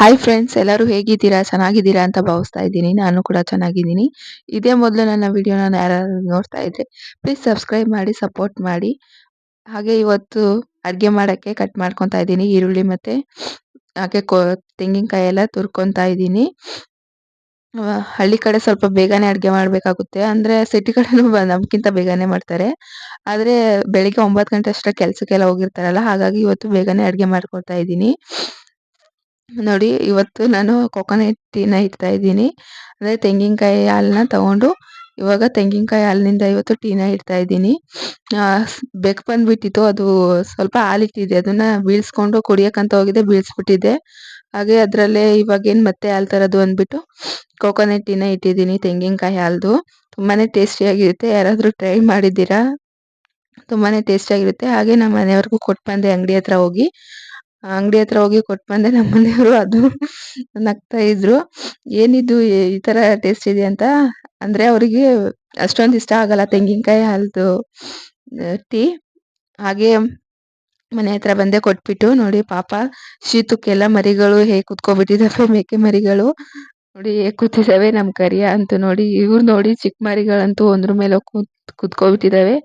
Hi friends ಎಲ್ಲರೂ ಹೇಗಿದ್ದೀರಾ? ಚೆನ್ನಾಗಿದ್ದೀರಾ ಅಂತ ಭಾವಿಸ್ತಾ ಇದ್ದೀನಿ. ನಾನು ಕೂಡ ಚೆನ್ನಾಗಿದ್ದೀನಿ. ಇದೇ ಮೊದಲು ನನ್ನ ವಿಡಿಯೋನ ಯಾರಾದ್ರು ನೋಡ್ತಾ ಇದ್ರೆ ಪ್ಲೀಸ್ ಸಬ್ಸ್ಕ್ರೈಬ್ ಮಾಡಿ ಸಪೋರ್ಟ್ ಮಾಡಿ. ಹಾಗೆ ಇವತ್ತು ಅಡುಗೆ ಮಾಡೋಕ್ಕೆ ಕಟ್ ಮಾಡ್ಕೊತಾ ಇದ್ದೀನಿ. ಈರುಳ್ಳಿ ಮತ್ತು, ಹಾಗೆ ಕೊ, ತೆಂಗಿನಕಾಯಿ ಎಲ್ಲ ತುರ್ಕೊತಾ ಇದ್ದೀನಿ. ಹಳ್ಳಿ ಕಡೆ ಸ್ವಲ್ಪ ಬೇಗನೆ ಅಡುಗೆ ಮಾಡಬೇಕಾಗುತ್ತೆ. ಅಂದರೆ ಸಿಟಿ ಕಡೆನೂ ನಮ್ಗಿಂತ ಬೇಗನೆ ಮಾಡ್ತಾರೆ. ಆದರೆ ಬೆಳಿಗ್ಗೆ ಒಂಬತ್ತು ಗಂಟೆ ಅಷ್ಟೇ ಕೆಲಸಕ್ಕೆಲ್ಲ ಹೋಗಿರ್ತಾರಲ್ಲ, ಹಾಗಾಗಿ ಇವತ್ತು ಬೇಗನೆ ಅಡುಗೆ ಮಾಡ್ಕೊಳ್ತಾ ಇದ್ದೀನಿ. ನೋಡಿ, ಇವತ್ತು ನಾನು ಕೊಕೊನೆಟ್ ಟೀನ ಇಡ್ತಾ ಇದ್ದೀನಿ. ಅಂದರೆ ತೆಂಗಿನಕಾಯಿ ಹಾಲನ್ನ ತಗೊಂಡು, ಇವಾಗ ತೆಂಗಿನಕಾಯಿ ಹಾಲಿನಿಂದ ಇವತ್ತು ಟೀನ ಇಡ್ತಾ ಇದ್ದೀನಿ. ಬೆಕ್ ಬಂದುಬಿಟ್ಟಿತ್ತು. ಅದು ಸ್ವಲ್ಪ ಹಾಲಿಟ್ಟಿದೆ. ಅದನ್ನ ಬೀಳ್ಸ್ಕೊಂಡು ಕುಡಿಯೋಕ್ಕಂತ ಹೋಗಿದ್ದೆ ಬೀಳ್ಸ್ಬಿಟ್ಟಿದ್ದೆ ಹಾಗೆ ಅದರಲ್ಲೇ ಇವಾಗೇನು ಮತ್ತೆ ಹಾಲು ತರೋದು ಅಂದ್ಬಿಟ್ಟು ಕೊಕೊನೆಟ್ ಟೀನ ಇಟ್ಟಿದ್ದೀನಿ, ತೆಂಗಿನಕಾಯಿ ಹಾಲ್ದು. ತುಂಬಾ ಟೇಸ್ಟಿಯಾಗಿರುತ್ತೆ ಯಾರಾದರೂ ಟ್ರೈ ಮಾಡಿದ್ದೀರಾ? ತುಂಬಾ ಟೇಸ್ಟಿಯಾಗಿರುತ್ತೆ ಹಾಗೆ ನಮ್ಮ ಮನೆಯವ್ರಿಗೂ ಕೊಟ್ಟು ಬಂದೆ ಅಂಗಡಿ ಹತ್ರ ಹೋಗಿ. ಅಂಗಡಿ ಹತ್ರ ಹೋಗಿ ಕೊಟ್ಟು ಬಂದೆ ನಮ್ಮ ಮನೆಯವರು. ಅದು ನಗ್ತಾ ಇದ್ರು. ಏನಿದು ಈ ತರ ಟೇಸ್ಟ್ ಇದೆ ಅಂತ? ಅಂದ್ರೆ ಅವರಿಗೆ ಅಷ್ಟೊಂದು ಇಷ್ಟ ಆಗಲ್ಲ ತೆಂಗಿನಕಾಯಿ, ಹಾಲ್ದು ಟೀ ಹಾಗೆ ಮನೆ ಹತ್ರ ಬಂದೆ ಕೊಟ್ಬಿಟ್ಟು ನೋಡಿ ಪಾಪ ಶೀತಕ್ಕೆಲ್ಲ ಮರಿಗಳು ಹೇಗೆ ಕುತ್ಕೊಬಿಟ್ಟಿದ್ದಾವೆ ಮೇಕೆ ಮರಿಗಳು. ನೋಡಿ ಹೇಗೆ ಕೂತಿದ್ದಾವೆ ನಮ್ಮ ಕರಿಯ ಅಂತೂ ನೋಡಿ ಇವ್ರು ನೋಡಿ ಚಿಕ್ಕ ಮರಿಗಳಂತೂ ಒಂದ್ರ ಮೇಲೆ ಕೂತ್ ಕುತ್ಕೊಬಿಟ್ಟಿದ್ದಾವೆ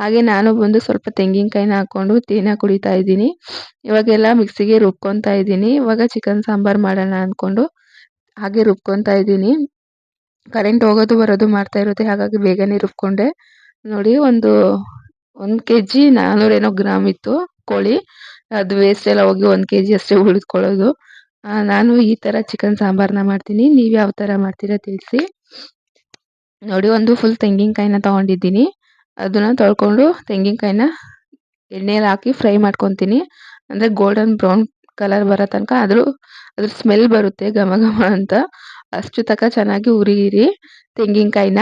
ಹಾಗೆ ನಾನು ಬಂದು ಸ್ವಲ್ಪ ತೆಂಗಿನಕಾಯಿನ ಹಾಕೊಂಡು ತೇನ ಕುಡಿತಾ ಇದ್ದೀನಿ. ಇವಾಗೆಲ್ಲ ಮಿಕ್ಸಿಗೆ ರುಬ್ಕೊತಾ ಇದ್ದೀನಿ. ಇವಾಗ ಚಿಕನ್ ಸಾಂಬಾರು ಮಾಡೋಣ ಅಂದ್ಕೊಂಡು ಹಾಗೆ ರುಬ್ಕೊತಾ ಇದ್ದೀನಿ. ಕರೆಂಟ್ ಹೋಗೋದು ಬರೋದು ಮಾಡ್ತಾ ಇರುತ್ತೆ ಹಾಗಾಗಿ ಬೇಗನೆ ರುಬ್ಕೊಂಡೆ. ನೋಡಿ ಒಂದು ಒಂದು ಕೆ ಜಿ ನಾನ್ನೂರೇನೋ ಗ್ರಾಮ್ ಇತ್ತು ಕೋಳಿ. ಅದು ವೇಸ್ಟ್ ಎಲ್ಲ ಹೋಗಿ ಒಂದು ಕೆ ಜಿ ಅಷ್ಟೇ ಉಳಿದ್ಕೊಳ್ಳೋದು ನಾನು ಈ ಥರ ಚಿಕನ್ ಸಾಂಬಾರನ್ನ ಮಾಡ್ತೀನಿ. ನೀವು ಯಾವ ಥರ ಮಾಡ್ತೀರಾ ತಿಳಿಸಿ. ನೋಡಿ, ಒಂದು ಫುಲ್ ತೆಂಗಿನಕಾಯಿನ ತೊಗೊಂಡಿದ್ದೀನಿ. ಅದನ್ನು ತೊಳ್ಕೊಂಡು ತೆಂಗಿನಕಾಯಿನ ಎಣ್ಣೆಲಿ ಹಾಕಿ ಫ್ರೈ ಮಾಡ್ಕೊತೀನಿ. ಅಂದರೆ ಗೋಲ್ಡನ್ ಬ್ರೌನ್ ಕಲರ್ ಬರೋ ತನಕ ಆದರೂ ಅದ್ರ ಸ್ಮೆಲ್ ಬರುತ್ತೆ ಘಮ ಘಮ ಅಂತ. ಅಷ್ಟು ತನಕ ಚೆನ್ನಾಗಿ ಉರಿಯಿರಿ ತೆಂಗಿನಕಾಯಿನ.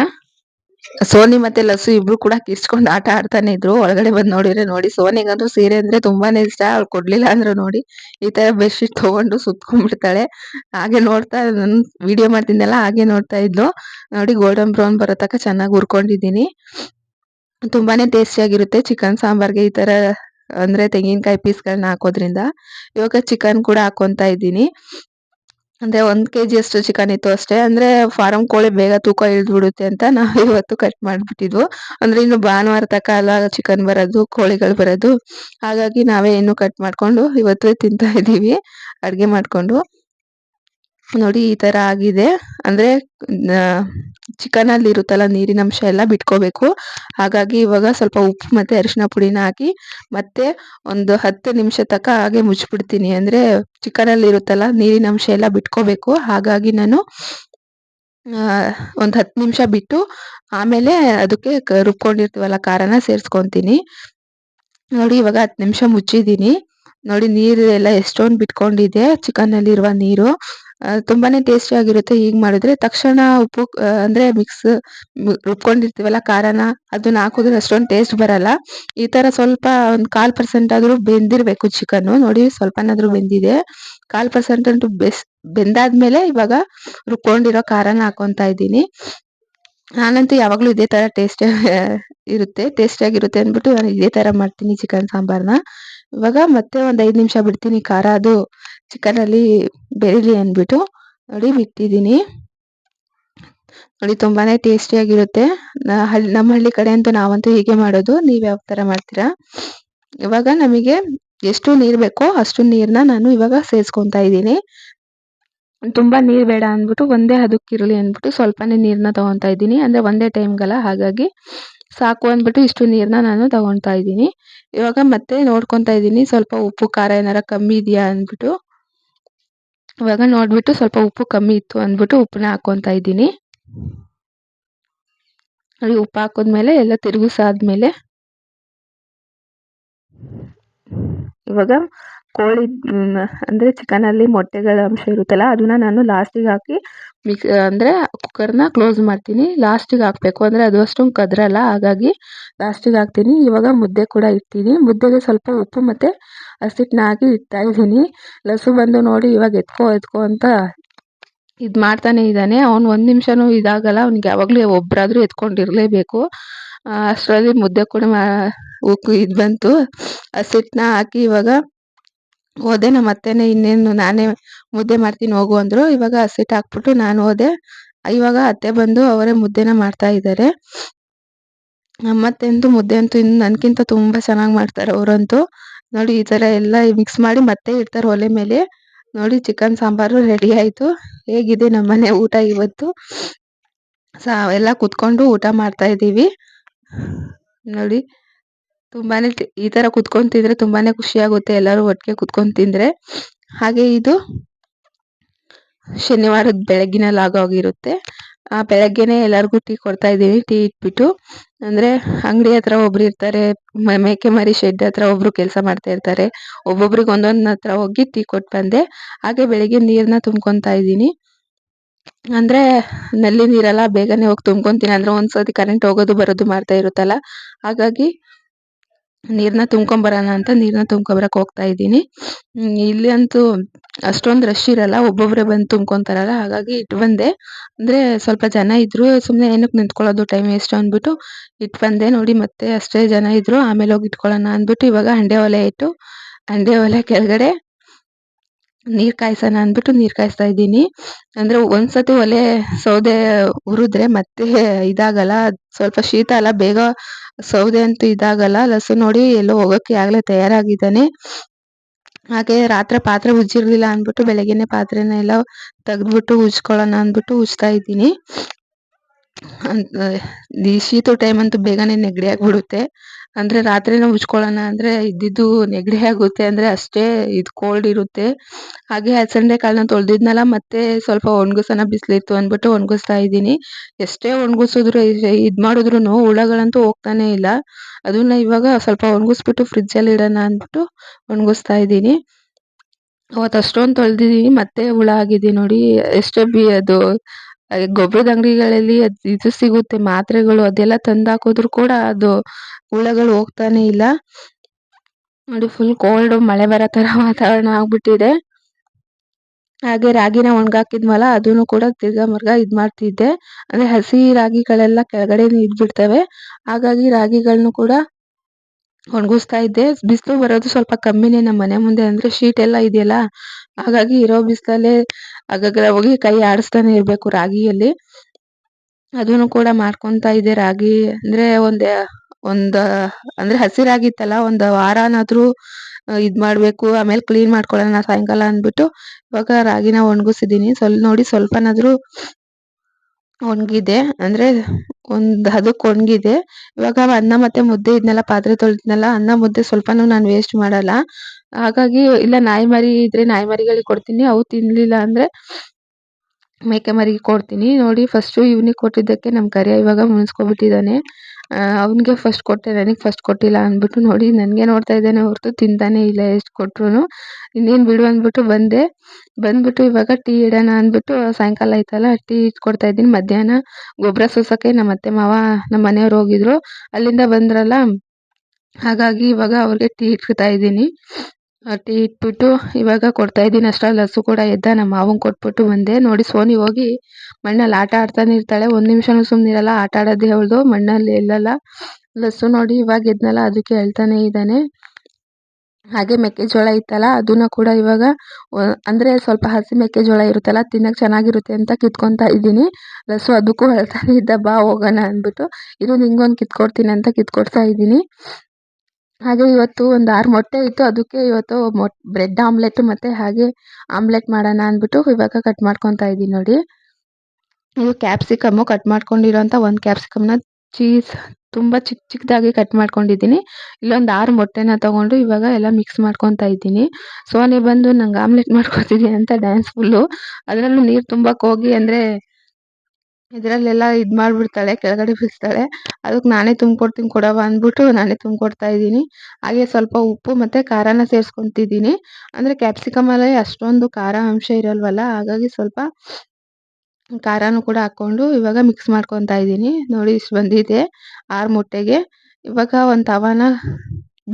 ಸೋನಿ ಮತ್ತೆ ಲಸ್ಸು ಇಬ್ರು ಕೂಡ ಕಿಸ್ಕೊಂಡು ಆಟ ಆಡ್ತಾನೆ ಇದ್ರು. ಒಳಗಡೆ ಬಂದು ನೋಡಿದ್ರೆ ನೋಡಿ, ಸೋನಿಗಂತೂ ಸೀರೆ ಅಂದ್ರೆ ತುಂಬಾನೇ ಇಷ್ಟ. ಅವ್ಳು ಕೊಡ್ಲಿಲ್ಲ ಅಂದ್ರು ನೋಡಿ, ಈ ತರ ಬೆಡ್ಶೀಟ್ ತಗೊಂಡು ಸುತ್ಕೊಂಡ್ಬಿಡ್ತಾಳೆ. ಹಾಗೆ ನೋಡ್ತಾ ನನ್ ವಿಡಿಯೋ ಮಾಡ್ತಿದ್ದೆಲ್ಲ ಹಾಗೆ ನೋಡ್ತಾ ಇದ್ಲು. ನೋಡಿ ಗೋಲ್ಡನ್ ಬ್ರೌನ್ ಬರೋ ತನಕ ಚೆನ್ನಾಗಿ ಹುರ್ಕೊಂಡಿದ್ದೀನಿ. ತುಂಬಾನೇ ಟೇಸ್ಟಿಯಾಗಿರುತ್ತೆ. ಚಿಕನ್, ಸಾಂಬಾರ್ಗೆ ಈ ತರ ಅಂದ್ರೆ ತೆಂಗಿನಕಾಯಿ ಪೀಸ್ಗಳನ್ನ ಹಾಕೋದ್ರಿಂದ. ಇವಾಗ ಚಿಕನ್ ಕೂಡ ಹಾಕೊತಾ ಇದ್ದೀನಿ. ಅಂದ್ರೆ ಒಂದು ಕೆ ಜಿಯಷ್ಟು ಚಿಕನ್ ಇತ್ತು ಅಷ್ಟೇ. ಅಂದ್ರೆ ಫಾರಂ ಕೋಳಿ ಬೇಗ ತೂಕ ಇಳಿದ್ಬಿಡುತ್ತೆ ಅಂತ ನಾವು ಇವತ್ತು ಕಟ್ ಮಾಡಿಬಿಟ್ಟಿದ್ವು. ಅಂದ್ರೆ ಇನ್ನು ಭಾನುವಾರ ತಕ ಅಲ್ಲ ಚಿಕನ್ ಬರೋದು, ಕೋಳಿಗಳು ಬರೋದು. ಹಾಗಾಗಿ ನಾವೇ ಇನ್ನು ಕಟ್ ಮಾಡ್ಕೊಂಡು ಇವತ್ತೇ ತಿಂತಾ ಇದ್ದೀವಿ. ಅಡುಗೆ ಮಾಡ್ಕೊಂಡು. ನೋಡಿ ಈ ತರ ಆಗಿದೆ. ಅಂದ್ರೆ ಚಿಕನ್ ಅಲ್ಲಿ ಇರುತ್ತಲ್ಲ ನೀರಿನ ಅಂಶ ಎಲ್ಲ ಬಿಟ್ಕೋಬೇಕು. ಹಾಗಾಗಿ ಇವಾಗ ಸ್ವಲ್ಪ ಉಪ್ಪು ಮತ್ತೆ ಅರಿಶಿನ ಪುಡಿನ ಹಾಕಿ, ಮತ್ತೆ ಒಂದು ಹತ್ತು ನಿಮಿಷ ತನಕ ಹಾಗೆ ಮುಚ್ಚಿಬಿಡ್ತೀನಿ. ಅಂದರೆ ಚಿಕನಲ್ಲಿ ಇರುತ್ತಲ್ಲ ನೀರಿನ ಅಂಶ ಎಲ್ಲ ಬಿಟ್ಕೋಬೇಕು. ಹಾಗಾಗಿ ನಾನು ಒಂದು ಹತ್ತು ನಿಮಿಷ ಬಿಟ್ಟು ಆಮೇಲೆ ಅದಕ್ಕೆ ರುಬ್ಕೊಂಡಿರ್ತೀವಲ್ಲ ಖಾರನ ಸೇರಿಸ್ಕೊತೀನಿ. ನೋಡಿ ಇವಾಗ ಹತ್ತು ನಿಮಿಷ ಮುಚ್ಚಿದ್ದೀನಿ. ನೋಡಿ ನೀರು ಎಲ್ಲ ಎಷ್ಟೊಂದು ಬಿಟ್ಕೊಂಡಿದೆ ಚಿಕನ್ನಲ್ಲಿರುವ ನೀರು. ತುಂಬಾನೇ ಟೇಸ್ಟಿ ಆಗಿರುತ್ತೆ ಹೀಗೆ ಮಾಡಿದ್ರೆ. ತಕ್ಷಣ ಉಪ್ಪು ಅಂದ್ರೆ ಮಿಕ್ಸ್ ರುಬ್ಕೊಂಡಿರ್ತೀವಲ್ಲ ಖಾರನ, ಅದನ್ನ ಹಾಕಿದ್ರೆ ಅಷ್ಟೊಂದು ಟೇಸ್ಟ್ ಬರಲ್ಲ. ಈ ತರ ಸ್ವಲ್ಪ ಒಂದು ಕಾಲ್ ಪರ್ಸೆಂಟ್ ಆದ್ರೂ ಬೆಂದಿರಬೇಕು ಚಿಕನ್ ನೋಡಿ ಸ್ವಲ್ಪನಾದರೂ ಬೆಂದಿದೆ. ಕಾಲ್ ಪರ್ಸೆಂಟ್ ಅಂತೂ ಬೆಸ್, ಬೆಂದಾದ್ಮೇಲೆ ಇವಾಗ ರುಬ್ಕೊಂಡಿರೋ ಖಾರನ ಹಾಕೊತಾ ಇದ್ದೀನಿ. ನಾನಂತೂ ಯಾವಾಗಲೂ ಇದೇ ತರ ಟೇಸ್ಟ್ ಇರುತ್ತೆ ಟೇಸ್ಟಿಯಾಗಿರುತ್ತೆ ಅಂದ್ಬಿಟ್ಟು ನಾನು ಇದೇ ತರ ಮಾಡ್ತೀನಿ ಚಿಕನ್ ಸಾಂಬಾರ್ನ. ಇವಾಗ ಮತ್ತೆ ಒಂದು ಐದು ನಿಮಿಷ ಬಿಡ್ತೀನಿ ಖಾರ ಅದು. ಚಿಕನಲ್ಲಿ ಬೆರೀಲಿ ಅಂದ್ಬಿಟ್ಟು ನೋಡಿ ಬಿಟ್ಟಿದ್ದೀನಿ. ನೋಡಿ ತುಂಬಾ ಟೇಸ್ಟಿಯಾಗಿರುತ್ತೆ. ನಮ್ಮ ಹಳ್ಳಿ ಕಡೆ ಅಂತೂ ನಾವಂತೂ ಹೀಗೆ ಮಾಡೋದು. ನೀವು ಯಾವ ಥರ ಮಾಡ್ತೀರಾ? ಇವಾಗ ನಮಗೆ ಎಷ್ಟು ನೀರು ಬೇಕೋ ಅಷ್ಟು ನೀರನ್ನ ನಾನು ಇವಾಗ ಸೇರಿಸ್ಕೊತಾ ಇದ್ದೀನಿ. ತುಂಬ ನೀರು ಬೇಡ ಅಂದ್ಬಿಟ್ಟು ಒಂದೇ ಹದಕ್ಕಿರಲಿ ಅಂದ್ಬಿಟ್ಟು ಸ್ವಲ್ಪನೇ ನೀರನ್ನ ತೊಗೊತಾ ಇದ್ದೀನಿ. ಅಂದರೆ ಒಂದೇ ಟೈಮ್ಗಲ್ಲ, ಹಾಗಾಗಿ ಸಾಕು ಅಂದ್ಬಿಟ್ಟು ಇಷ್ಟು ನೀರನ್ನ ನಾನು ತೊಗೊತಾ ಇದ್ದೀನಿ. ಇವಾಗ ಮತ್ತೆ ನೋಡ್ಕೊತಾ ಇದ್ದೀನಿ. ಸ್ವಲ್ಪ ಉಪ್ಪು, ಖಾರ ಏನಾರ ಕಮ್ಮಿ ಇದೆಯಾ ಅಂದ್ಬಿಟ್ಟು. ಇವಾಗ ನೋಡಿಬಿಟ್ಟು ಸ್ವಲ್ಪ ಉಪ್ಪು ಕಮ್ಮಿ ಇತ್ತು ಅಂದ್ಬಿಟ್ಟು ಉಪ್ಪನ್ನ ಹಾಕ್ಕೊತಾ ಇದ್ದೀನಿ. ನೋಡಿ, ಉಪ್ಪು ಹಾಕಿದ್ಮೇಲೆ ಎಲ್ಲ ತಿರುಗಿಸಾದ್ಮೇಲೆ ಇವಾಗ ಕೋಳಿ ಅಂದರೆ ಚಿಕನಲ್ಲಿ ಮೊಟ್ಟೆಗಳ ಅಂಶ ಇರುತ್ತಲ್ಲ, ಅದನ್ನ ನಾನು ಲಾಸ್ಟಿಗೆ ಹಾಕಿ ಮಿಕ್ಸ್ ಅಂದರೆ ಕುಕ್ಕರ್ನ ಕ್ಲೋಸ್ ಮಾಡ್ತೀನಿ. ಲಾಸ್ಟಿಗೆ ಹಾಕಬೇಕು ಅಂದರೆ ಅದು ಅಷ್ಟೊಂದು ಕದ್ರಲ್ಲ ಹಾಗಾಗಿ ಲಾಸ್ಟಿಗೆ ಹಾಕ್ತೀನಿ. ಇವಾಗ ಮುದ್ದೆ ಕೂಡ ಇಡ್ತೀನಿ ಮುದ್ದೆಗೆ ಸ್ವಲ್ಪ ಉಪ್ಪು ಮತ್ತು ಹಸಿಟ್ಟನ್ನ ಹಾಕಿ ಇಡ್ತಾ ಇದ್ದೀನಿ. ಲಸು ಬಂದು ನೋಡಿ ಇವಾಗ ಎತ್ಕೋ ಎತ್ಕೋ ಅಂತ ಇದು ಮಾಡ್ತಾನೆ ಇದ್ದಾನೆ. ಅವ್ನು ಒಂದು ನಿಮಿಷನೂ ಇದಾಗಲ್ಲ, ಅವ್ನಿಗೆ ಯಾವಾಗಲೂ ಒಬ್ಬರಾದರೂ ಎತ್ಕೊಂಡಿರಲೇಬೇಕು. ಅಷ್ಟರಲ್ಲಿ ಮುದ್ದೆ ಕೂಡ ಮಾ ಉಕ್ಕು ಇದು ಬಂತು. ಹಸಿಟ್ಟನ್ನ ಹಾಕಿ ಇವಾಗ ಹೋದೆ ನಮ್ಮ ಅತ್ತೆನೇ ಇನ್ನೇನು ನಾನೇ ಮುದ್ದೆ ಮಾಡ್ತೀನಿ ಹೋಗು ಅಂದ್ರು. ಇವಾಗ ಹಸಿಟ್ಟು ಹಾಕ್ಬಿಟ್ಟು ನಾನು ಹೋದೆ. ಇವಾಗ ಅತ್ತೆ ಬಂದು ಅವರೇ ಮುದ್ದೆನ ಮಾಡ್ತಾ ಇದ್ದಾರೆ ಅಂತೂ ಮುದ್ದೆ ಅಂತೂ ಇನ್ನು ನನ್ಕಿಂತ ತುಂಬಾ ಚೆನ್ನಾಗಿ ಮಾಡ್ತಾರೆ ಅವರಂತೂ. ನೋಡಿ ಈ ತರ ಎಲ್ಲ ಮಿಕ್ಸ್ ಮಾಡಿ ಮತ್ತೆ ಇಡ್ತಾರೆ ಒಲೆ ಮೇಲೆ. ನೋಡಿ ಚಿಕನ್ ಸಾಂಬಾರು ರೆಡಿ ಆಯ್ತು. ಹೇಗಿದೆ ನಮ್ಮನೆ ಊಟ ಇವತ್ತು? ಸಾ, ಎಲ್ಲ ಕುತ್ಕೊಂಡು ಊಟ ಮಾಡ್ತಾ ಇದ್ದೀವಿ ನೋಡಿ. ತುಂಬಾನೇ ಈ ತರ ಕುತ್ಕೊಂಡ್ ತಿಂದ್ರೆ ತುಂಬಾನೇ ಖುಷಿ ಆಗುತ್ತೆ ಎಲ್ಲರೂ ಒಟ್ಟಿಗೆ ಕುತ್ಕೊಂಡ್ ತಿಂದ್ರೆ. ಹಾಗೆ ಇದು ಶನಿವಾರದ ಬೆಳಗಿನ ಲಾಗ್ ಆಗಿರುತ್ತೆ. ಆ ಬೆಳಗ್ಗೆನೆ ಎಲ್ಲರಿಗೂ ಟೀ ಕೊಡ್ತಾ ಇದ್ದೀನಿ, ಟೀ ಇಟ್ಬಿಟ್ಟು. ಅಂದ್ರೆ ಅಂಗಡಿ ಹತ್ರ ಒಬ್ರು ಇರ್ತಾರೆ ಮೇಕೆ ಮರಿ ಶೆಡ್ ಹತ್ರ ಒಬ್ರು ಕೆಲಸ ಮಾಡ್ತಾ ಇರ್ತಾರೆ. ಒಬ್ಬೊಬ್ರಿಗೆ ಒಂದೊಂದ್ ಹತ್ರ ಹೋಗಿ ಟೀ ಕೊಟ್ಟು ಬಂದೆ. ಹಾಗೆ ಬೆಳಿಗ್ಗೆ ನೀರ್ನ ತುಂಬ್ಕೊತಾ ಇದ್ದೀನಿ. ಅಂದ್ರೆ ನಲ್ಲಿ ನೀರಲ್ಲ ಬೇಗನೆ ಹೋಗಿ ತುಂಬ್ಕೊಂತೀನಿ. ಅಂದ್ರೆ ಒಂದ್ಸತಿ ಕರೆಂಟ್ ಹೋಗೋದು ಬರೋದು ಮಾಡ್ತಾ ಇರುತ್ತಲ್ಲ. ಹಾಗಾಗಿ ನೀರ್ನ ತುಂಬ್ಕೊಂಬರೋಣ ಅಂತ ನೀರ್ನ ಬರಕ್ಕೆ ಹೋಗ್ತಾ ಇದ್ದೀನಿ. ಇಲ್ಲಿ ಅಂತೂ ಅಷ್ಟೊಂದು ರಶ್ ಇರಲ್ಲ. ಒಬ್ಬೊಬ್ರೆ ಬಂದು ತುಂಬ್ಕೊಂತಾರಲ್ಲ. ಹಾಗಾಗಿ ಇಟ್ಟು ಬಂದೆ. ಅಂದ್ರೆ ಸ್ವಲ್ಪ ಜನ ಇದ್ರು. ಸುಮ್ಮನೆ ಏನಕ್ಕೆ ನಿಂತ್ಕೊಳ್ಳೋದು ಟೈಮ್ ವೇಸ್ಟ್ ಅಂದ್ಬಿಟ್ಟು ಇಟ್ಟು ಬಂದೆ ನೋಡಿ ಮತ್ತೆ ಅಷ್ಟೇ ಜನ ಇದ್ರು. ಆಮೇಲೆ ಹೋಗಿ ಇಟ್ಕೊಳ್ಳೋಣ ಅಂದ್ಬಿಟ್ಟು ಇವಾಗ ಹಂಡೆ ಒಲೆ ಇಟ್ಟು, ಹಂಡೆ ಒಲೆ ಕೆಳಗಡೆ ನೀರ್ ಕಾಯ್ಸೋಣ ಅಂದ್ಬಿಟ್ಟು ನೀರ್ ಕಾಯಿಸ್ತಾ ಇದ್ದೀನಿ. ಅಂದ್ರೆ ಒಂದ್ಸತಿ ಒಲೆ ಸೌದೆ ಉರಿದ್ರೆ ಮತ್ತೆ ಇದಾಗಲ್ಲ, ಸ್ವಲ್ಪ ಶೀತ ಅಲ್ಲ, ಬೇಗ ಸೌದೆ ಅಂತೂ ಇದಾಗಲ್ಲ. ಲಸು ನೋಡಿ ಎಲ್ಲೋ ಹೋಗಕ್ಕೆ ಆಗ್ಲೇ ತಯಾರಾಗಿದ್ದಾನೆ. ಹಾಗೆ ರಾತ್ರಿ ಪಾತ್ರೆ ಉಜ್ಜಿರ್ಲಿಲ್ಲ ಅಂದ್ಬಿಟ್ಟು ಬೆಳಗ್ಗೆನೆ ಪಾತ್ರೆನ ಎಲ್ಲ ತೆಗ್ದ್ಬಿಟ್ಟು ಉಜ್ಕೊಳ್ಳೋಣ ಅಂದ್ಬಿಟ್ಟು ಉಜ್ತಾ ಇದ್ದೀನಿ. ಈ ಶೀತ ಟೈಮ್ ಅಂತೂ ಬೇಗನೆ ನೆಗಡಿ ಆಗ್ಬಿಡುತ್ತೆ. ಅಂದ್ರೆ ರಾತ್ರಿನ ಉಜ್ಕೊಳ್ಳೋಣ ಅಂದ್ರೆ ಇದ್ದಿದ್ದು ನೆಗಡಿ ಆಗುತ್ತೆ ಅಂದ್ರೆ ಅಷ್ಟೇ ಇದು ಕೋಲ್ಡ್ ಇರುತ್ತೆ. ಹಾಗೆ ಹಲಸಂಡೆ ಕಾಳನ್ನ ತೊಳೆದಿದ್ನಲ್ಲ ಮತ್ತೆ ಸ್ವಲ್ಪ ಒಣಗಿಸೋಣ ಬಿಸಿಲಿತ್ತು ಅಂದ್ಬಿಟ್ಟು ಒಣಗಿಸ್ತಾ ಇದ್ದೀನಿ. ಎಷ್ಟೇ ಒಣಗಿಸಿದ್ರು ಇದ್ ಮಾಡಿದ್ರು ಹುಳಗಳಂತೂ ಹೋಗ್ತಾನೆ ಇಲ್ಲ. ಅದನ್ನ ಇವಾಗ ಸ್ವಲ್ಪ ಒಣಗಿಸ್ಬಿಟ್ಟು ಫ್ರಿಜ್ಜಲ್ಲಿ ಇಡೋಣ ಅಂದ್ಬಿಟ್ಟು ಒಣಗಿಸ್ತಾ ಇದ್ದೀನಿ. ಅವತ್ತು ಅಷ್ಟೊಂದು ತೊಳೆದಿದ್ದೀನಿ, ಮತ್ತೆ ಹುಳ ಆಗಿದೆ ನೋಡಿ. ಎಷ್ಟೇ ಬಿ ಅದು ಗೊಬ್ಬರದ ಅಂಗಡಿಗಳಲ್ಲಿ ಅದು ಇದು ಸಿಗುತ್ತೆ, ಮಾತ್ರೆಗಳು ಅದೆಲ್ಲ ತಂದ್ ಹಾಕಿದ್ರು ಕೂಡ ಅದು ಹುಳಗಳು ಹೋಗ್ತಾನೆ ಇಲ್ಲ. ನೋಡಿ ಫುಲ್ ಕೋಲ್ಡ್ ಮಳೆ ಬರೋ ತರ ವಾತಾವರಣ ಆಗ್ಬಿಟ್ಟಿದೆ. ಹಾಗೆ ರಾಗಿನ ಒಣಗಾಕಿದ್ವಲ್ಲ, ಅದನ್ನು ಕೂಡ ತಿರ್ಗಾ ಮರ್ಗ ಇದು ಮಾಡ್ತಿದ್ದೆ. ಅಂದ್ರೆ ಹಸಿ ರಾಗಿಗಳೆಲ್ಲ ಕೆಳಗಡೆ ಇದ್ಬಿಡ್ತವೆ. ಹಾಗಾಗಿ ರಾಗಿಗಳನ್ನು ಕೂಡ ಒಣಗಿಸ್ತಾ ಇದ್ದೆ. ಬಿಸಿಲು ಬರೋದು ಸ್ವಲ್ಪ ಕಮ್ಮಿನೇ ನಮ್ಮ ಮನೆ ಮುಂದೆ ಅಂದ್ರೆ ಶೀಟ್ ಎಲ್ಲ ಇದೆಯಲ್ಲ. ಹಾಗಾಗಿ ಇರೋ ಬಿಸಿಲಲ್ಲೇ ಆಗಾಗ ಹೋಗಿ ಕೈ ಆಡಿಸ್ತಾನೆ ಇರಬೇಕು ರಾಗಿಯಲ್ಲಿ. ಅದನ್ನು ಕೂಡ ಮಾಡ್ಕೊತಾ ಇದ್ದೆ ರಾಗಿ. ಅಂದ್ರೆ ಒಂದು ಒಂದು, ಅಂದ್ರೆ ಹಸಿರಾಗಿತ್ತಲ್ಲ, ಒಂದ್ ಮಾಡ್ಬೇಕು ಇದು ಮಾಡಬೇಕು, ಆಮೇಲೆ ಕ್ಲೀನ್ ಮಾಡ್ಕೊಳ್ಳೋಣ ಸಾಯಂಕಾಲ ಅಂದ್ಬಿಟ್ಟು, ಇವಾಗ ರಾಗಿನ ಒಣಗಿಸಿದ್ದೀನಿ ಸ್ವಲ್ಪ ನೋಡಿ ಸ್ವಲ್ಪನಾದ್ರೂ ಒಣಗಿದೆ. ಅಂದ್ರೆ ಒಂದ್ ಹದಕ್ಕೆ ಒಣಗಿದೆ. ಇವಾಗ ಅನ್ನ ಮತ್ತೆ ಮುದ್ದೆ ಇದನ್ನೆಲ್ಲ ಪಾತ್ರೆ ತೊಳೆದ್ನಲ್ಲ, ಅನ್ನ ಮುದ್ದೆ ಸ್ವಲ್ಪನೂ ನಾನು ವೇಸ್ಟ್ ಮಾಡಲ್ಲ. ಹಾಗಾಗಿ ಇಲ್ಲ, ನಾಯಿ ಮರಿ ಇದ್ರೆ ನಾಯಿ ಮರಿಗಳಿಗೆ ಕೊಡ್ತೀನಿ, ಅವು ತಿನ್ಲಿಲ್ಲ ಅಂದ್ರೆ ಮೇಕೆ ಮರಿಗೆ ಕೊಡ್ತೀನಿ. ನೋಡಿ ಫಸ್ಟು ಇವ್ನಿಗೆ ಕೊಟ್ಟಿದ್ದಕ್ಕೆ ನಮ್ಮ ಕರಿಯ ಇವಾಗ ಮುನ್ಸ್ಕೊಬಿಟ್ಟಿದ್ದಾನೆ. ಅವನಿಗೆ ಫಸ್ಟ್ ಕೊಟ್ಟೆ, ನನಗೆ ಫಸ್ಟ್ ಕೊಟ್ಟಿಲ್ಲ ಅಂದ್ಬಿಟ್ಟು ನೋಡಿ, ನನಗೆ ನೋಡ್ತಾ ಇದ್ದಾನೆ ಹೊರತು ತಿಂತಾನೆ ಇಲ್ಲ ಎಷ್ಟು ಕೊಟ್ರು ಇನ್ನೇನು ಬಿಡು ಅಂದ್ಬಿಟ್ಟು ಬಂದೆ. ಬಂದ್ಬಿಟ್ಟು ಇವಾಗ ಟೀ ಇಡೋಣ ಅಂದ್ಬಿಟ್ಟು ಸಾಯಂಕಾಲ ಆಯ್ತಲ್ಲ, ಟೀ ಇಟ್ಕೊಡ್ತಾ ಇದ್ದೀನಿ. ಮಧ್ಯಾಹ್ನ ಗೊಬ್ಬರ ಸೋಸೋಕ್ಕೆ ನಮ್ಮ ಅತ್ತೆ ಮಾವ, ನಮ್ಮ ಮನೆಯವ್ರು ಹೋಗಿದ್ರು. ಅಲ್ಲಿಂದ ಬಂದ್ರಲ್ಲ, ಹಾಗಾಗಿ ಇವಾಗ ಅವ್ರಿಗೆ ಟೀ ಇಟ್ಕೊತಾ ಇದ್ದೀನಿ. ಟೀ ಇಟ್ಬಿಟ್ಟು ಇವಾಗ ಕೊಡ್ತಾ ಇದ್ದೀನಿ ಅಷ್ಟರಲ್ಲಿ ಹಸು ಕೂಡ ಎದ್ದ ನಮ್ಮ ಮಾವಂಗೆ ಕೊಟ್ಬಿಟ್ಟು ಬಂದೆ. ನೋಡಿ ಸೋನಿ ಹೋಗಿ ಮಣ್ಣಲ್ಲಿ ಆಟ ಆಡ್ತಾನೆ ಇರ್ತಾಳೆ. ಒಂದು ನಿಮಿಷನೂ ಸುಮ್ಮನಿರಲ್ಲ ಆಟ ಆಡೋದೇ ಅವಳದು. ಮಣ್ಣಲ್ಲಿ ಎಲ್ಲಲ್ಲ. ಲಸ್ಸು ನೋಡಿ ಇವಾಗ ಎದ್ನಲ್ಲ, ಅದಕ್ಕೆ ಹೇಳ್ತಾನೆ ಇದ್ದಾನೆ. ಹಾಗೆ ಮೆಕ್ಕೆಜೋಳ ಇತ್ತಲ್ಲ ಅದನ್ನ ಕೂಡ ಇವಾಗ ಅಂದರೆ ಸ್ವಲ್ಪ ಹಸಿ ಮೆಕ್ಕೆಜೋಳ ಇರುತ್ತಲ್ಲ ತಿನ್ನಕ್ಕೆ ಚೆನ್ನಾಗಿರುತ್ತೆ ಅಂತ ಕಿತ್ಕೊತಾ ಇದ್ದೀನಿ. ಲಸ್ಸು ಅದಕ್ಕೂ ಹೇಳ್ತಾನೆ ಇದ್ದ, ಬಾ ಹೋಗೋಣ ಅಂದ್ಬಿಟ್ಟು. ಇದು ನಿಂಗೊಂದು ಕಿತ್ಕೊಡ್ತೀನಿ ಅಂತ ಕಿತ್ಕೊಡ್ತಾ ಇದ್ದೀನಿ. ಹಾಗೆ ಇವತ್ತು ಒಂದು ಆರು ಮೊಟ್ಟೆ ಇತ್ತು. ಅದಕ್ಕೆ ಇವತ್ತು ಮೊಟ್, ಬ್ರೆಡ್ ಆಮ್ಲೆಟ್ ಮತ್ತು ಹಾಗೆ ಆಮ್ಲೆಟ್ ಮಾಡೋಣ ಅಂದ್ಬಿಟ್ಟು ಇವಾಗ ಕಟ್ ಮಾಡ್ಕೊತಾ ಇದ್ದೀನಿ ನೋಡಿ. ಇದು ಕ್ಯಾಪ್ಸಿಕಮ್ಮು ಕಟ್ ಮಾಡ್ಕೊಂಡಿರೋಂಥ ಒಂದು ಕ್ಯಾಪ್ಸಿಕಮ್ನ ಚೀಸ್ ತುಂಬ ಚಿಕ್ಕ ಚಿಕ್ಕದಾಗಿ ಕಟ್ ಮಾಡ್ಕೊಂಡಿದ್ದೀನಿ. ಇಲ್ಲೊಂದು ಆರು ಮೊಟ್ಟೆನ ತೊಗೊಂಡು ಇವಾಗ ಎಲ್ಲ ಮಿಕ್ಸ್ ಮಾಡ್ಕೊತಾ ಇದ್ದೀನಿ. ಸೋನಿ ಬಂದು ನಂಗೆ ಆಮ್ಲೆಟ್ ಮಾಡ್ಕೊತಿದ್ದೀನಿ ಅಂತ ಡ್ಯಾನ್ಸ್ ಫುಲ್ಲು. ಅದರಲ್ಲೂ ನೀರು ತುಂಬಕ್ಕೆ ಹೋಗಿ ಅಂದರೆ ಇದರಲ್ಲೆಲ್ಲ ಇದು ಮಾಡಿಬಿಡ್ತಾಳೆ, ಕೆಳಗಡೆ ಬೀಳ್ತಾಳೆ ಅದಕ್ಕೆ ನಾನೇ ತುಂಬ್ಕೊಡ್ತೀನಿ ಕೊಡವ್ವ ಅಂದ್ಬಿಟ್ಟು ನಾನೇ ತುಂಬ್ಕೊಡ್ತಾ ಇದ್ದೀನಿ. ಹಾಗೆ ಸ್ವಲ್ಪ ಉಪ್ಪು ಮತ್ತು ಖಾರನ ಸೇರಿಸ್ಕೊತಿದ್ದೀನಿ. ಅಂದರೆ ಕ್ಯಾಪ್ಸಿಕಮಲ್ಲಿ ಅಷ್ಟೊಂದು ಖಾರ ಅಂಶ ಇರಲ್ವಲ್ಲ, ಹಾಗಾಗಿ ಸ್ವಲ್ಪ ಖಾರನೂ ಕೂಡ ಹಾಕ್ಕೊಂಡು ಇವಾಗ ಮಿಕ್ಸ್ ಮಾಡ್ಕೊತಾ ಇದ್ದೀನಿ. ನೋಡಿ ಇಷ್ಟು ಬಂದಿದೆ ಆರು ಮೊಟ್ಟೆಗೆ. ಇವಾಗ ಒಂದು ತವಾನ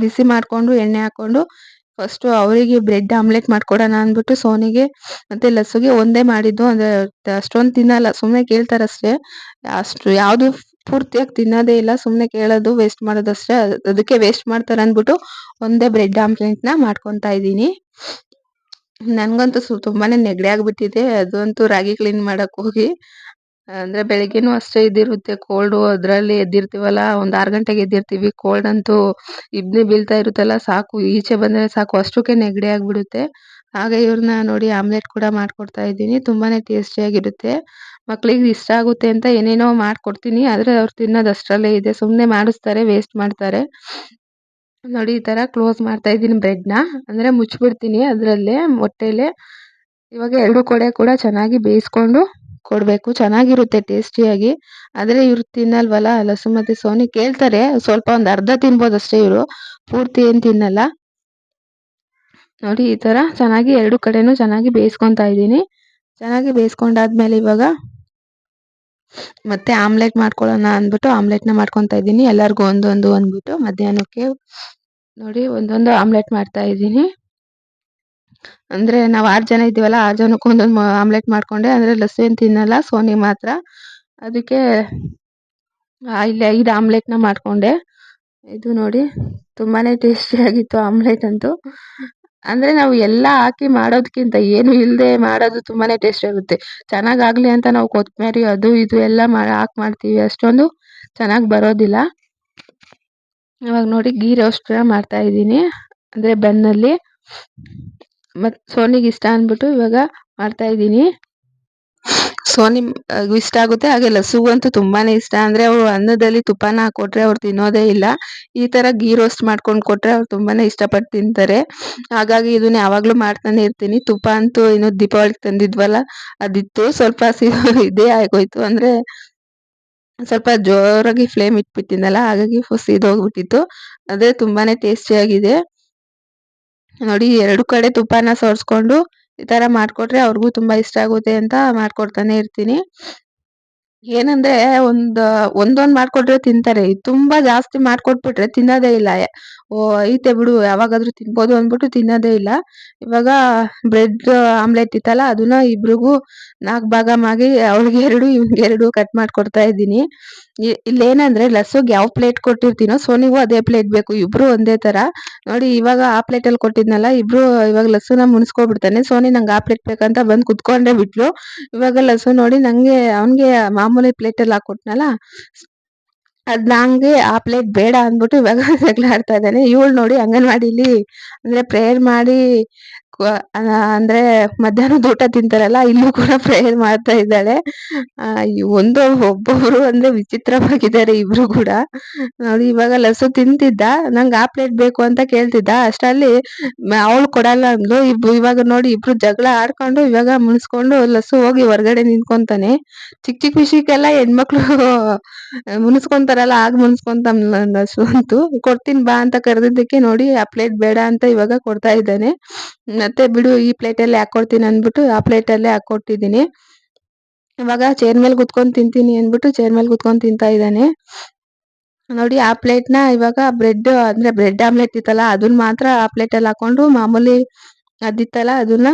ಬಿಸಿ ಮಾಡಿಕೊಂಡು, ಎಣ್ಣೆ ಹಾಕ್ಕೊಂಡು ಫಸ್ಟು ಅವರಿಗೆ ಬ್ರೆಡ್ ಆಮ್ಲೆಟ್ ಮಾಡ್ಕೊಡೋಣ ಅಂದ್ಬಿಟ್ಟು ಸೋನಿಗೆ ಮತ್ತೆ ಲಸ್ಸುಗೆ ಒಂದೇ ಮಾಡಿದ್ದು. ಅಂದರೆ ಅಷ್ಟೊಂದು ತಿನ್ನಲ್ಲ ಸುಮ್ಮನೆ ಕೇಳ್ತಾರಷ್ಟೇ. ಅಷ್ಟು ಯಾವುದು ಪೂರ್ತಿಯಾಗಿ ತಿನ್ನೋದೇ ಇಲ್ಲ ಸುಮ್ಮನೆ ಕೇಳೋದು ವೇಸ್ಟ್ ಮಾಡೋದಷ್ಟೇ. ಅದಕ್ಕೆ ವೇಸ್ಟ್ ಮಾಡ್ತಾರೆ ಅಂದ್ಬಿಟ್ಟು ಒಂದೇ ಬ್ರೆಡ್ ಆಮ್ಲೆಟ್ನ ಮಾಡ್ಕೊತಾ ಇದ್ದೀನಿ. ನನಗಂತೂ ಸು ತುಂಬಾನೇ ನೆಗಡಿ ಆಗ್ಬಿಟ್ಟಿದೆ. ಅದಂತೂ ರಾಗಿ ಕ್ಲೀನ್ ಮಾಡಕ್ ಹೋಗಿ. ಅಂದ್ರೆ ಬೆಳಿಗ್ಗೆನು ಅಷ್ಟೇ ಇದಿರುತ್ತೆ ಕೋಲ್ಡು ಅದ್ರಲ್ಲಿ ಎದ್ದಿರ್ತೀವಲ್ಲ, ಒಂದ್ ಆರ್ ಗಂಟೆಗೆ ಎದ್ದಿರ್ತೀವಿ. ಕೋಲ್ಡ್ ಅಂತೂ ಇಬ್ಬನಿ ಬೀಳ್ತಾ ಇರುತ್ತಲ್ಲ, ಸಾಕು, ಈಚೆ ಬಂದ್ರೆ ಸಾಕು, ಅಷ್ಟಕ್ಕೆ ನೆಗಡಿ ಆಗ್ಬಿಡುತ್ತೆ. ಹಾಗೆ ಇವ್ರನ್ನ ನೋಡಿ ಆಮ್ಲೆಟ್ ಕೂಡ ಮಾಡ್ಕೊಡ್ತಾ ಇದ್ದೀನಿ, ತುಂಬಾನೇ ಟೇಸ್ಟಿಯಾಗಿರುತ್ತೆ ಮಕ್ಳಿಗೆ ಇಷ್ಟ ಆಗುತ್ತೆ ಅಂತ ಏನೇನೋ ಮಾಡ್ಕೊಡ್ತೀನಿ, ಆದ್ರೆ ಅವ್ರು ತಿನ್ನೋದು ಅಷ್ಟರಲ್ಲೇ ಇದೆ, ಸುಮ್ನೆ ಮಾಡಿಸ್ತಾರೆ ವೇಸ್ಟ್ ಮಾಡ್ತಾರೆ. ನೋಡಿ, ಈ ತರ ಕ್ಲೋಸ್ ಮಾಡ್ತಾ ಇದ್ದೀನಿ ಬ್ರೆಡ್ನ ಅಂದ್ರೆ ಮುಚ್ಚಿಬಿಡ್ತೀನಿ ಅದರಲ್ಲೇ, ಮೊಟ್ಟೆಲೆ. ಇವಾಗ ಎರಡು ಕಡೆ ಕೂಡ ಚೆನ್ನಾಗಿ ಬೇಯಿಸ್ಕೊಂಡು ಕೊಡಬೇಕು. ಚೆನ್ನಾಗಿರುತ್ತೆ ಟೇಸ್ಟಿಯಾಗಿ. ಆದರೆ ಇವ್ರು ತಿನ್ನಲ್ವಲ್ಲ? ಲಸು ಮತ್ತು ಸೋನಿ ಕೇಳ್ತಾರೆ. ಸ್ವಲ್ಪ ಒಂದು ಅರ್ಧ ತಿನ್ಬೋದು ಅಷ್ಟೇ ಇವರು. ಪೂರ್ತಿ ಏನು ತಿನ್ನಲ್ಲ. ನೋಡಿ, ಈ ಥರ ಚೆನ್ನಾಗಿ ಎರಡು ಕಡೆನೂ ಚೆನ್ನಾಗಿ ಬೇಯಿಸ್ಕೊತಾ ಇದ್ದೀನಿ. ಚೆನ್ನಾಗಿ ಬೇಯಿಸ್ಕೊಂಡಾದ್ಮೇಲೆ ಇವಾಗ ಮತ್ತೆ ಆಮ್ಲೆಟ್ ಮಾಡ್ಕೊಳ್ಳೋಣ ಅಂದ್ಬಿಟ್ಟು ಆಮ್ಲೆಟ್ನ ಮಾಡ್ಕೊತಾ ಇದ್ದೀನಿ. ಎಲ್ಲರಿಗೂ ಒಂದೊಂದು ಅಂದ್ಬಿಟ್ಟು ಮಧ್ಯಾಹ್ನಕ್ಕೆ ನೋಡಿ, ಒಂದೊಂದು ಆಮ್ಲೆಟ್ ಮಾಡ್ತಾ ಇದ್ದೀನಿ. ಅಂದ್ರೆ ನಾವು ಆರು ಜನ ಇದ್ದೀವಲ್ಲ, ಆರು ಜನಕ್ಕೂ ಒಂದೊಂದು ಆಮ್ಲೆಟ್ ಮಾಡ್ಕೊಂಡೆ, ಅಂದ್ರೆ ಲಸ್ಸು ಏನು ತಿನ್ನಲ್ಲ, ಸೋನಿ ಮಾತ್ರ. ಅದಕ್ಕೆ ಇಲ್ಲಿ ಐದು ಆಮ್ಲೆಟ್ನ ಮಾಡ್ಕೊಂಡೆ. ಇದು ನೋಡಿ, ತುಂಬಾನೇ ಟೇಸ್ಟಿಯಾಗಿತ್ತು ಆಮ್ಲೆಟ್ ಅಂತೂ. ಅಂದ್ರೆ ನಾವು ಎಲ್ಲ ಹಾಕಿ ಮಾಡೋದಕ್ಕಿಂತ ಏನು ಇಲ್ಲದೆ ಮಾಡೋದು ತುಂಬಾನೇ ಟೇಸ್ಟಿ ಆಗುತ್ತೆ. ಚೆನ್ನಾಗಾಗಲಿ ಅಂತ ನಾವು ಕೊತ್ತಂಬರಿ ಅದು ಇದು ಎಲ್ಲ ಹಾಕಿ ಮಾಡ್ತೀವಿ, ಅಷ್ಟೊಂದು ಚೆನ್ನಾಗಿ ಬರೋದಿಲ್ಲ. ಇವಾಗ ನೋಡಿ, ಗೀ ರೋಸ್ಟ್ ಮಾಡ್ತಾ ಇದ್ದೀನಿ. ಅಂದರೆ ಬೆನ್ನಲ್ಲಿ ಮತ್ತು ಸೋನಿಗೆ ಇಷ್ಟ ಅಂದ್ಬಿಟ್ಟು ಇವಾಗ ಮಾಡ್ತಾ ಇದ್ದೀನಿ. ಸೋನಿ ಇಷ್ಟ ಆಗುತ್ತೆ ಹಾಗೆ ಲಸುಗಂತೂ ತುಂಬಾನೇ ಇಷ್ಟ. ಅಂದ್ರೆ ಅವ್ರು ಅನ್ನದಲ್ಲಿ ತುಪ್ಪನ ಹಾಕೊಟ್ರೆ ಅವ್ರು ತಿನ್ನೋದೇ ಇಲ್ಲ. ಈ ತರ ಗೀ ರೋಸ್ಟ್ ಮಾಡ್ಕೊಂಡು ಕೊಟ್ರೆ ಅವ್ರು ತುಂಬಾನೇ ಇಷ್ಟಪಟ್ಟು ತಿಂತಾರೆ. ಹಾಗಾಗಿ ಇದನ್ನ ಯಾವಾಗ್ಲೂ ಮಾಡ್ತಾನೆ ಇರ್ತೀನಿ. ತುಪ್ಪ ಅಂತೂ ಇನ್ನು ದೀಪಾವಳಿಗೆ ತಂದಿದ್ವಲ್ಲ, ಅದಿತ್ತು. ಸ್ವಲ್ಪ ಇದೇ ಆಗೋಯ್ತು. ಅಂದ್ರೆ ಸ್ವಲ್ಪ ಜೋರಾಗಿ ಫ್ಲೇಮ್ ಇಟ್ಬಿಟ್ಟಿದ್ನಲ್ಲ, ಹಾಗಾಗಿ ಸಿದೋಗ್ಬಿಟ್ಟಿತ್ತು ಅದೇ ತುಂಬಾನೇ ಟೇಸ್ಟಿಯಾಗಿದೆ ನೋಡಿ, ಎರಡು ಕಡೆ ತುಪ್ಪನ ಸೋರ್ಸ್ಕೊಂಡು ಈ ತರ ಮಾಡ್ಕೊಟ್ರೆ ಅವ್ರಿಗೂ ತುಂಬಾ ಇಷ್ಟ ಆಗುತ್ತೆ ಅಂತ ಮಾಡ್ಕೊಡ್ತಾನೆ ಇರ್ತೀನಿ. ಏನಂದ್ರೆ ಒಂದ್, ಒಂದೊಂದ್ ಮಾಡ್ಕೊಟ್ರೆ ತಿಂತಾರೆ. ತುಂಬಾ ಜಾಸ್ತಿ ಮಾಡ್ಕೊಟ್ಬಿಟ್ರೆ ತಿನ್ನೋದೇ ಇಲ್ಲ. ಓ, ಐತೆ ಬಿಡು, ಯಾವಾಗಾದ್ರೂ ತಿನ್ಬೋದು ಅಂದ್ಬಿಟ್ಟು ತಿನ್ನೋದೇ ಇಲ್ಲ. ಇವಾಗ ಬ್ರೆಡ್ ಆಮ್ಲೆಟ್ ಇತ್ತಲ್ಲ, ಅದನ್ನ ಇಬ್ರಿಗೂ ನಾಲ್ಕು ಭಾಗ ಮಾಡಿ ಅವ್ಳಿಗೆ ಎರಡು, ಇವ್ನಿಗೆ ಎರಡು ಕಟ್ ಮಾಡ್ಕೊಡ್ತಾ ಇದ್ದೀನಿ. ಇಲ್ಲೇನಂದ್ರೆ ಲಸ್ಸುಗೆ ಯಾವ ಪ್ಲೇಟ್ ಕೊಟ್ಟಿರ್ತೀನೋ, ಸೋನಿಗೂ ಅದೇ ಪ್ಲೇಟ್ ಬೇಕು, ಇಬ್ರು ಒಂದೇ ತರ. ನೋಡಿ, ಇವಾಗ ಆ ಪ್ಲೇಟಲ್ಲಿ ಕೊಟ್ಟಿದ್ನಲ್ಲ, ಇಬ್ರು ಇವಾಗ ಲಸ್ಸುನ ಮುನ್ಸ್ಕೊಬಿಡ್ತಾನೆ ಸೋನಿ ನಂಗೆ ಆ ಪ್ಲೇಟ್ ಬೇಕಂತ ಬಂದು ಕುತ್ಕೊಂಡೇ ಬಿಟ್ಲು. ಇವಾಗ ಲಸ್ಸು ನೋಡಿ ನಂಗೆ, ಅವನಿಗೆ ಮಾಮೂಲಿ ಪ್ಲೇಟಲ್ಲಿ ಹಾಕೊಟ್ನಲ್ಲ ಅದ್ ನಂಗೆ ಆ ಪ್ಲೇಟ್ ಬೇಡ ಅಂದ್ಬಿಟ್ಟು ಇವಾಗ ಜಗಳ ಆಡ್ತಾ ಇದ್ದಾನೆ. ಇವಳು ನೋಡಿ ಅಂಗನವಾಡಿಲಿ ಅಂದ್ರೆ ಪ್ರೇಯರ್ ಮಾಡಿ ಅಂದ್ರೆ ಮಧ್ಯಾಹ್ನದ ಊಟ ತಿಂತಾರಲ್ಲ, ಇಲ್ಲೂ ಕೂಡ ಪ್ರೇಯರ್ ಮಾಡ್ತಾ ಇದ್ದಾಳೆ. ಒಂದು ಒಬ್ಬೊಬ್ರು ಅಂದ್ರೆ ವಿಚಿತ್ರವಾಗಿದ್ದಾರೆ ಇಬ್ರು ಕೂಡ. ನೋಡಿ, ಇವಾಗ ಲಸು ತಿಂತಿದ್ದ. ನಂಗೆ ಆ ಪ್ಲೇಟ್ ಬೇಕು ಅಂತ ಕೇಳ್ತಿದ್ದ. ಅಷ್ಟರಲ್ಲಿ ಅವಳು ಕೊಡಲ್ಲ ಅಂದ್ಲು. ಇಬ್ರು ಇವಾಗ ನೋಡಿ, ಇಬ್ರು ಜಗಳ ಆಡ್ಕೊಂಡು ಇವಾಗ ಮುನ್ಸ್ಕೊಂಡು ಲಸು ಹೋಗಿ ಹೊರಗಡೆ ನಿಂತ್ಕೊಂತಾನೆ. ಚಿಕ್ಕ ಚಿಕ್ಕ ವಿಷಯಕ್ಕೆಲ್ಲ ಹೆಣ್ಮಕ್ಳು ಮುನಿಸ್ಕೊಂತಾರಲ್ಲ, ಆಗ ಮುನಿಸ್ಕೊಂತ ಲಸು ಅಂತೂ. ಕೊಡ್ತೀನಿ ಬಾ ಅಂತ ಕರೆದಿದ್ದಕ್ಕೆ ನೋಡಿ, ಆ ಪ್ಲೇಟ್ ಬೇಡ ಅಂತ ಇವಾಗ ಕೊಡ್ತಾ ಇದ್ದಾನೆ. ಮತ್ತೆ ಬಿಡು, ಈ ಪ್ಲೇಟಲ್ಲೇ ಹಾಕೊಡ್ತೀನಿ ಅಂದ್ಬಿಟ್ಟು ಆ ಪ್ಲೇಟಲ್ಲೇ ಹಾಕೊಟ್ಟಿದ್ದೀನಿ. ಇವಾಗ ಚೇರ್ ಮೇಲೆ ಕುತ್ಕೊಂಡು ತಿಂತೀನಿ ಅಂದ್ಬಿಟ್ಟು ಚೇರ್ ಮೇಲೆ ಕುತ್ಕೊಂಡು ತಿಂತಾ ಇದ್ದಾನೆ. ನೋಡಿ, ಆ ಪ್ಲೇಟ್ನ ಇವಾಗ ಬ್ರೆಡ್ ಅಂದ್ರೆ ಬ್ರೆಡ್ ಆಮ್ಲೆಟ್ ಇತ್ತಲ್ಲ, ಅದನ್ನ ಮಾತ್ರ ಆ ಪ್ಲೇಟಲ್ಲಿ ಹಾಕೊಂಡು ಮಾಮೂಲಿ ಅದಿತ್ತಲ್ಲ, ಅದನ್ನ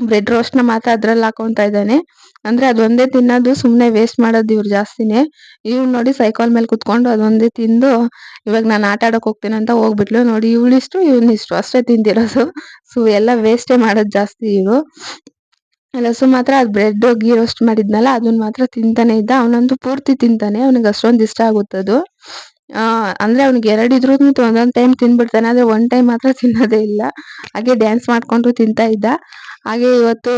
ಬ್ರೆಡ್ ರೋಸ್ಟ್ನ ಮಾತ್ರ ಅದ್ರಲ್ಲಿ ಹಾಕೊಂತ ಇದ್ದಾನೆ. ಅಂದ್ರೆ ಅದೊಂದೇ ತಿನ್ನೋದು ಸುಮ್ಮನೆ ವೇಸ್ಟ್ ಮಾಡೋದು ಇವ್ರು ಜಾಸ್ತಿನೇ. ಇವ್ಳು ನೋಡಿ ಸೈಕಲ್ ಮೇಲೆ ಕುತ್ಕೊಂಡು ಅದೊಂದೇ ತಿಂದು ಇವಾಗ ನಾನು ಆಟ ಆಡಕ್ ಹೋಗ್ತೀನಿ ಅಂತ ಹೋಗ್ಬಿಟ್ಲು. ನೋಡಿ ಇವಳಿಷ್ಟು ಇವ್ನಿಷ್ಟು ಅಷ್ಟೇ ತಿಂದಿರೋದು. ಸೊ ಎಲ್ಲ ವೇಸ್ಟೇ ಮಾಡೋದು ಜಾಸ್ತಿ ಇವರು ಲಸು ಮಾತ್ರ ಅದು ಬ್ರೆಡ್ ಗೀ ರೋಸ್ಟ್ ಮಾಡಿದ್ನಲ್ಲ ಅದನ್ನ ಮಾತ್ರ ತಿಂತಾನೆ ಇದ್ದ. ಅವನಂತೂ ಪೂರ್ತಿ ತಿಂತಾನೆ. ಅವನಿಗೆ ಅಷ್ಟೊಂದು ಇಷ್ಟ ಆಗುತ್ತದು ಅಂದ್ರೆ ಅವ್ನಿಗೆ ಎರಡು ಇದ್ರೂ ಒಂದೊಂದು ಟೈಮ್ ತಿನ್ಬಿಡ್ತಾನೆ. ಆದ್ರೆ ಒನ್ ಟೈಮ್ ಮಾತ್ರ ತಿನ್ನೋದೇ ಇಲ್ಲ. ಹಾಗೆ ಡ್ಯಾನ್ಸ್ ಮಾಡ್ಕೊಂಡು ತಿಂತಾ ಇದ್ದ. ಹಾಗೆ ಇವತ್ತು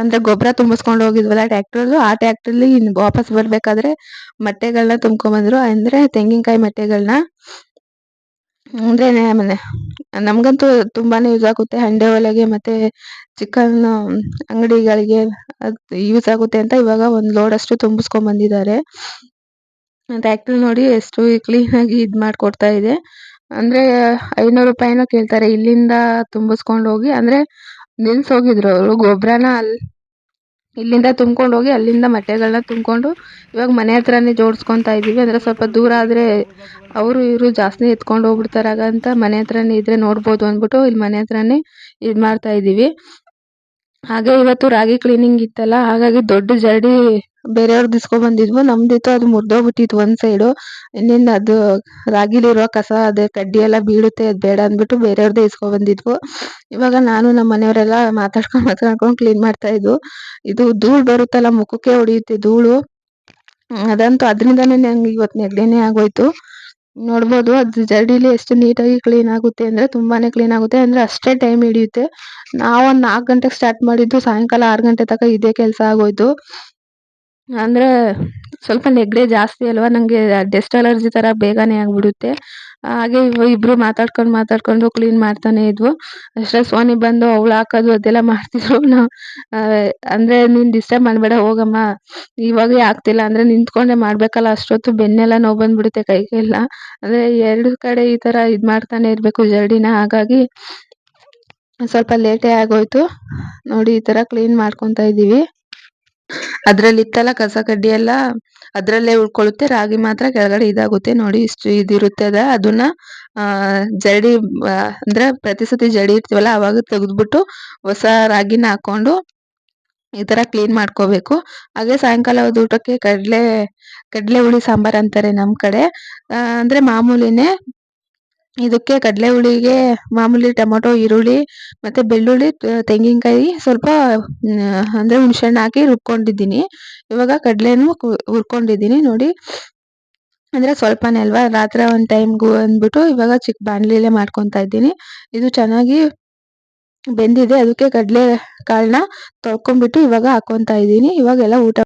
ಅಂದ್ರೆ ಗೊಬ್ಬರ ತುಂಬಿಸ್ಕೊಂಡು ಹೋಗಿದ್ವಲ್ಲ ಟ್ಯಾಕ್ಟ್ರಲ್ಲೂ ಆ ಟ್ಯಾಕ್ಟ್ರಲ್ಲಿ ವಾಪಸ್ ಬರ್ಬೇಕಾದ್ರೆ ಮೊಟ್ಟೆಗಳನ್ನ ತುಂಬ್ಕೊಂಬಂದ್ರು. ಅಂದ್ರೆ ತೆಂಗಿನಕಾಯಿ ಮಟ್ಟೆಗಳನ್ನ ಅಂದ್ರೆ ನಮ್ಗಂತೂ ತುಂಬಾನೇ ಯೂಸ್ ಆಗುತ್ತೆ. ಹಂಡೆ ಒಲೆಗೆ ಮತ್ತೆ ಚಿಕನ್, ಅಂಗಡಿಗಳಿಗೆ ಯೂಸ್ ಆಗುತ್ತೆ ಅಂತ ಇವಾಗ ಒಂದು ಲೋಡ್ ಅಷ್ಟು ತುಂಬಿಸ್ಕೊಂಡ್ ಬಂದಿದ್ದಾರೆ ಟ್ಯಾಕ್ಟ್ರಿ ನೋಡಿ ಎಷ್ಟು ಕ್ಲೀನ್ ಆಗಿ ಇದ್ ಮಾಡ್ಕೊಡ್ತಾ ಇದೆ. ಅಂದ್ರೆ ಐನೂರು ರೂಪಾಯಿನೋ ಕೇಳ್ತಾರೆ. ಇಲ್ಲಿಂದ ತುಂಬಿಸ್ಕೊಂಡು ಹೋಗಿ, ಅಂದ್ರೆ ನಿಲ್ಸೋಗಿದ್ರು ಅವರು. ಗೊಬ್ಬರನ ಅಲ್ಲಿ ಇಲ್ಲಿಂದ ತುಂಬ್ಕೊಂಡು ಹೋಗಿ, ಅಲ್ಲಿಂದ ಮೊಟ್ಟೆಗಳನ್ನ ತುಂಬ್ಕೊಂಡು ಇವಾಗ ಮನೆ ಹತ್ರನೇ ಜೋಡಿಸ್ಕೊತಾ ಇದೀವಿ. ಅಂದ್ರೆ ಸ್ವಲ್ಪ ದೂರ ಆದ್ರೆ ಅವರು ಇವರು ಜಾಸ್ತಿ ಎತ್ಕೊಂಡು ಹೋಗ್ಬಿಡ್ತಾರೆ. ಅಂತ ಮನೆ ಹತ್ರನೇ ಇದ್ರೆ ನೋಡ್ಬೋದು ಅಂದ್ಬಿಟ್ಟು ಇಲ್ಲಿ ಮನೆ ಹತ್ರನೇ ಇದು ಮಾಡ್ತಾ ಇದೀವಿ. ಹಾಗೆ ಇವತ್ತು ರಾಗಿ ಕ್ಲೀನಿಂಗ್ ಇತ್ತಲ್ಲ, ಹಾಗಾಗಿ ದೊಡ್ಡ ಜರಡಿ ಬೇರೆಯವ್ರದ್ದು ಇಸ್ಕೊಂಡ್ ಬಂದಿದ್ವು. ನಮ್ದಿತ್ತು ಅದು ಮುರಿದೋಗ್ಬಿಟ್ಟಿತ್ತು ಒಂದ್ ಸೈಡು ಇನ್ನೇನು ಅದು ರಾಗಿಲಿರೋ ಕಸ, ಅದೇ ಕಡ್ಡಿ ಎಲ್ಲ ಬೀಳುತ್ತೆ, ಅದು ಬೇಡ ಅಂದ್ಬಿಟ್ಟು ಬೇರೆಯವ್ರದ್ದೇ ಇಸ್ಕೊಂಡ್ ಬಂದಿದ್ವು. ಇವಾಗ ನಾನು ನಮ್ಮ ಮನೆಯವರೆಲ್ಲ ಮಾತಾಡ್ಕೊಂಡು ಮಾತಾಡ್ಕೊಂಡು ಕ್ಲೀನ್ ಮಾಡ್ತಾ ಇದ್ವು. ಇದು ಧೂಳು ಬರುತ್ತಲ್ಲ, ಮುಖಕ್ಕೆ ಹೊಡೆಯುತ್ತೆ ಧೂಳು. ಅದಂತೂ ಅದರಿಂದನೇ ನಂಗೆ ಇವತ್ತು ನೆಗಡಿನೇ ಆಗೋಯ್ತು. ನೋಡ್ಬೋದು, ಅದು ಜರಡಿಲಿ ಎಷ್ಟು ನೀಟಾಗಿ ಕ್ಲೀನ್ ಆಗುತ್ತೆ ಅಂದರೆ ತುಂಬಾನೇ ಕ್ಲೀನ್ ಆಗುತ್ತೆ ಅಂದರೆ ಅಷ್ಟೇ ಟೈಮ್ ಹಿಡಿಯುತ್ತೆ. ನಾವೊಂದು ನಾಲ್ಕು ಗಂಟೆಗೆ ಸ್ಟಾರ್ಟ್ ಮಾಡಿದ್ದು ಸಾಯಂಕಾಲ ಆರು ಗಂಟೆ ತನಕ ಇದೇ ಕೆಲಸ ಆಗೋಯ್ತು. ಅಂದರೆ ಸ್ವಲ್ಪ ನೆಗಡಿ ಜಾಸ್ತಿ ಅಲ್ವಾ? ನನಗೆ ಡಸ್ಟ್ ಅಲರ್ಜಿ ಥರ ಬೇಗನೆ ಆಗಿಬಿಡುತ್ತೆ. ಹಾಗೆ ಇಬ್ಬರು ಮಾತಾಡ್ಕೊಂಡು ಮಾತಾಡ್ಕೊಂಡು ಕ್ಲೀನ್ ಮಾಡ್ತಾನೆ ಇದ್ವು. ಅಷ್ಟೇ ಸೋನಿ ಬಂದು ಅವಳು ಹಾಕೋದು ಅದೆಲ್ಲ ಮಾಡ್ತಿದ್ರು. ನಾವು ಅಂದರೆ ನೀನು ಡಿಸ್ಟರ್ಬ್ ಮಾಡಬೇಡ, ಹೋಗಮ್ಮ. ಇವಾಗೇ ಆಗ್ತಿಲ್ಲ. ಅಂದರೆ ನಿಂತ್ಕೊಂಡೆ ಮಾಡಬೇಕಲ್ಲ, ಅಷ್ಟೊತ್ತು ಬೆನ್ನೆಲ್ಲ ನೋವು ಬಂದ್ಬಿಡುತ್ತೆ ಕೈಗೆಲ್ಲ. ಅಂದರೆ ಎರಡು ಕಡೆ ಈ ಥರ ಇದು ಮಾಡ್ತಾನೆ ಇರಬೇಕು ಜರ್ಡಿನ. ಹಾಗಾಗಿ ಸ್ವಲ್ಪ ಲೇಟೇ ಆಗೋಯ್ತು. ನೋಡಿ ಈ ಥರ ಕ್ಲೀನ್ ಮಾಡ್ಕೊತಾ ಇದ್ದೀವಿ ಅದ್ರಲ್ಲಿ ಇತ್ತಲ್ಲ ಕಸ ಕಡ್ಡಿ ಎಲ್ಲ, ಅದ್ರಲ್ಲೇ ಉಳ್ಕೊಳ್ಳುತ್ತೆ. ರಾಗಿ ಮಾತ್ರ ಕೆಳಗಡೆ ಇದಾಗುತ್ತೆ ನೋಡಿ, ಇಷ್ಟು ಇದಿರುತ್ತೆ ಅದ. ಅದನ್ನ ಜರಡಿ ಅಂದ್ರೆ ಪ್ರತಿ ಸತಿ ಜಡಿ ಇರ್ತೀವಲ್ಲ ಅವಾಗ ತೆಗೆದ್ಬಿಟ್ಟು ಹೊಸ ರಾಗಿನ ಹಾಕೊಂಡು ಈ ತರ ಕ್ಲೀನ್ ಮಾಡ್ಕೋಬೇಕು. ಹಾಗೆ ಸಾಯಂಕಾಲ ಊಟಕ್ಕೆ ಕಡ್ಲೆ ಕಡ್ಲೆ ಹುಳಿ ಸಾಂಬಾರ್ ಅಂತಾರೆ ನಮ್ ಕಡೆ. ಅಂದ್ರೆ ಮಾಮೂಲಿನೇ ಇದಕ್ಕೆ ಕಡಲೆ ಹುಳಿಗೆ ಮಾಮೂಲಿ ಟೊಮೊಟೊ, ಈರುಳ್ಳಿ ಮತ್ತೆ ಬೆಳ್ಳುಳ್ಳಿ ತೆಂಗಿನಕಾಯಿ ಸ್ವಲ್ಪ ಅಂದ್ರೆ ಹುಣ್ಸೆಹಣ್ಣು ಹಾಕಿ ರುಬ್ಕೊಂಡಿದ್ದೀನಿ. ಇವಾಗ ಕಡ್ಲೆನೂ ಹುರ್ಕೊಂಡಿದ್ದೀನಿ. ನೋಡಿ, ಅಂದ್ರೆ ಸ್ವಲ್ಪನೇ ಅಲ್ವಾ? ರಾತ್ರಿ ಒಂದ್ ಟೈಮ್ಗೂ ಅಂದ್ಬಿಟ್ಟು ಇವಾಗ ಚಿಕ್ಕ ಬಾಣಲಿಲೇ ಮಾಡ್ಕೊತಾ ಇದ್ದೀನಿ. ಇದು ಚೆನ್ನಾಗಿ ಬೆಂದಿದೆ. ಅದಕ್ಕೆ ಕಡಲೆ ಕಾಳನ್ನ ತೊಳ್ಕೊಂಡ್ಬಿಟ್ಟು ಇವಾಗ ಹಾಕ್ಕೊತಾ ಇದ್ದೀನಿ. ಇವಾಗೆಲ್ಲ ಊಟ